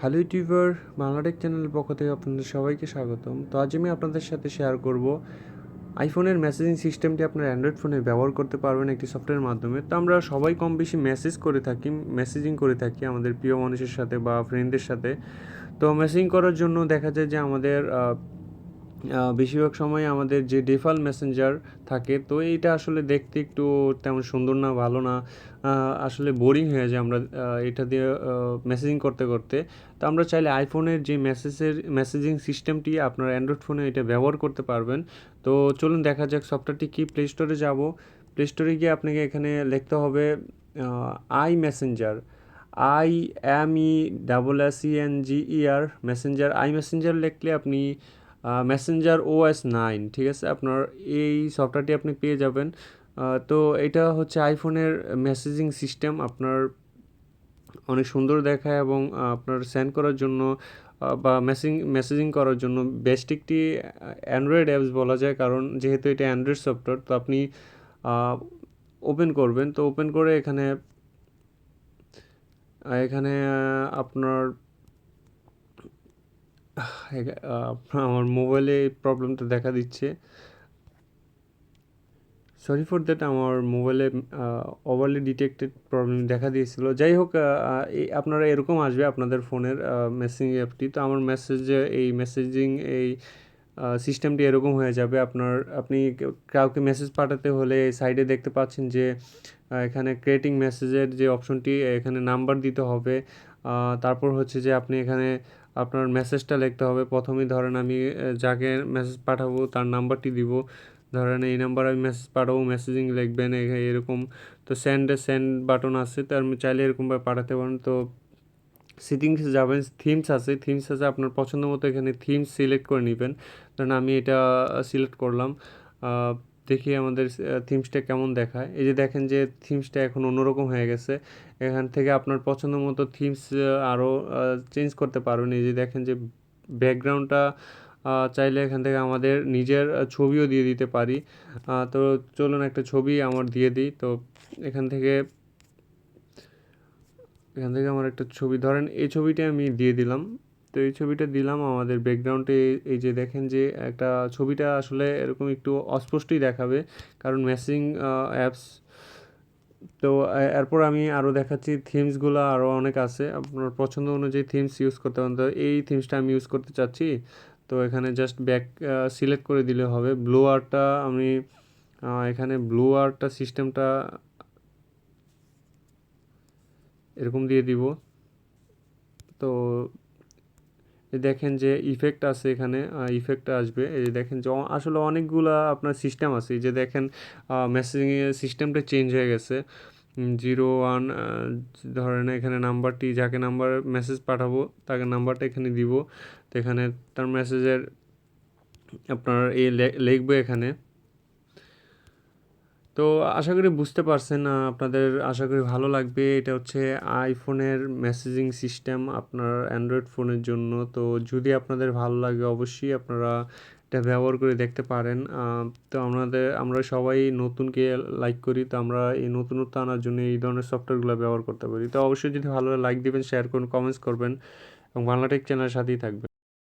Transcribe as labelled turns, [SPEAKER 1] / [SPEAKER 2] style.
[SPEAKER 1] Hello YouTuber, Bangla Tech চ্যানেলের পক্ষ থেকে আপনাদের সবাইকে স্বাগতম। তো আজ আমি আপনাদের সাথে শেয়ার করব আইফোনের মেসেজিং সিস্টেমটি আপনার অ্যান্ড্রয়েড ফোনে ব্যবহার করতে পারবেন একটি সফটওয়্যারের মাধ্যমে। তো আমরা সবাই কম বেশি মেসেজ করে থাকি মেসেজিং করে থাকি আমাদের প্রিয় মানুষের সাথে বা ফ্রেন্ডদের সাথে। তো মেসেজিং করার জন্য দেখা যায় যে আমাদের বেশিরভাগ সময় আমাদের যে ডিফল মেসেঞ্জার থাকে, তো এইটা আসলে দেখতে একটু তেমন সুন্দর না, ভালো না। আসলে বোরিং হয়ে যায় আমরা এটা দিয়ে মেসেজিং করতে করতে। তো আমরা চাইলে আইফোনের যে মেসেজের মেসেজিং সিস্টেমটি আপনার অ্যান্ড্রয়েড ফোনে এটা ব্যবহার করতে পারবেন। তো চলুন দেখা যাক সফটওয়্যারটি কি প্লে স্টোরে যাব। প্লে স্টোরে গিয়ে আপনাকে এখানে লিখতে হবে I messenger I M E double S E N G E R messenger I messenger লিখলে আপনি মেসেঞ্জার ও এস নাইন ঠিক আছে? আপনার এই সফটওয়্যারটি আপনি পেয়ে যাবেন। তো এটা হচ্ছে আইফোনের মেসেজিং সিস্টেম আপনার অনেক সুন্দর দেখায় এবং আপনার সেন্ড করার জন্য বা মেসেজিং মেসেজিং করার জন্য বেস্ট একটি অ্যান্ড্রয়েড অ্যাপস বলা যায়। কারণ যেহেতু এটা অ্যান্ড্রয়েড সফটওয়্যার তো আপনি ওপেন করবেন। তো ওপেন করে এখানে এখানে আপনার আমার মোবাইলে প্রবলেমটা দেখা দিচ্ছে। সরি ফর দ্যাট আমার মোবাইলে ওভারলি ডিটেক্টেড প্রবলেম দেখা দিয়েছিল। যাই হোক আপনারা এরকম আসবে আপনাদের ফোনের মেসেজিং অ্যাপটি তো আমার মেসেজে এই মেসেজিং এই সিস্টেমটি এরকম হয়ে যাবে। আপনার, আপনি কাউকে মেসেজ পাঠাতে হলে সাইডে দেখতে পাচ্ছেন যে এখানে ক্রিয়েটিং মেসেজের যে অপশনটি এখানে নাম্বার দিতে হবে। তারপর হচ্ছে যে আপনি এখানে আপনার মেসেজটা লিখতে হবে। প্রথমেই ধরেন আমি যাকে মেসেজ পাঠাবো তার নাম্বারটি দিব। ধরেন এই নাম্বার আমি মেসেজ পাঠাবো মেসেজিং লিখবেন এরকম। তো সেন্ডে সেন্ড বাটন আছে, তো আপনি চাইলে এরকমভাবে পাঠাতে পারেন। তো সিটিংস যাবেন থিমস আছে। থিমস আছে, আপনার পছন্দ মতো এখানে থিমস সিলেক্ট করে নেবেন। ধরেন আমি এটা সিলেক্ট করলাম। দেখি আমাদের থিমসটা কেমন দেখায়। এই যে দেখেন যে থিমসটা এখন অন্যরকম হয়ে গেছে। এখান থেকে আপনার পছন্দ মতো থিমস আরও চেঞ্জ করতে পারবেন। এই যে দেখেন যে ব্যাকগ্রাউন্ডটা চাইলে এখান থেকে আমাদের নিজের ছবিও দিয়ে দিতে পারি। তো চলুন একটা ছবি আমার দিয়ে দিই। তো এখান থেকে এখান থেকে আমার একটা ছবি ধরেন, এই ছবিটা আমি দিয়ে দিলাম। তো এই ছবিটা দিলাম আমাদের ব্যাকগ্রাউন্ডে এই যে দেখেন যে একটা ছবিটা আসলে এরকম একটু অস্পষ্টই দেখাবে, কারণ ম্যাসিং অ্যাপস তো এরপর আমি আরও দেখাচ্ছি থিমসগুলো আরও অনেক আছে, আপনার পছন্দ অনুযায়ী থিমস ইউজ করতে পারেন। তো এই থিমসটা আমি ইউজ করতে চাচ্ছি, তো এখানে জাস্ট ব্যাক সিলেক্ট করে দিলে হবে। ব্লু আর্টটা আমি এখানে ব্লু আর্টটা সিস্টেমটা এরকম দিয়ে দিব। তো দেখেন যে ইফেক্ট আছে এখানে ইফেক্ট আসবে। এই যে দেখেন যে আসলে অনেকগুলা আপনার সিস্টেম আছে। যে দেখেন মেসেজিং সিস্টেমটা চেঞ্জ হয়ে গেছে। জিরো ওয়ান ধরেন এখানে নাম্বারটি যাকে নাম্বার মেসেজ পাঠাবো, তাকে নাম্বারটা এখানে দিব। তো এখানে তার মেসেজের আপনার এই লিখবে এখানে। তো আশা করি বুঝতে পারছেন আপনাদের আশা করি ভালো লাগবে। এটা হচ্ছে আইফোনের মেসেজিং সিস্টেম আপনার অ্যান্ড্রয়েড ফোনের জন্য। তো যদি আপনাদের ভালো লাগে, অবশ্যই আপনারা এটা ব্যবহার করে দেখতে পারেন। তো আমাদের, আমরা সবাই নতুনকে লাইক করি, তো আমরা এই নতুনত্ব আনার জন্য এই ধরনের সফটওয়্যারগুলো ব্যবহার করতে পারি। তো অবশ্যই যদি ভালো লাইক দিবেন শেয়ার করুন কমেন্টস করবেন। এবং বাংলাটেক চ্যানেলের সাথেই থাকবেন।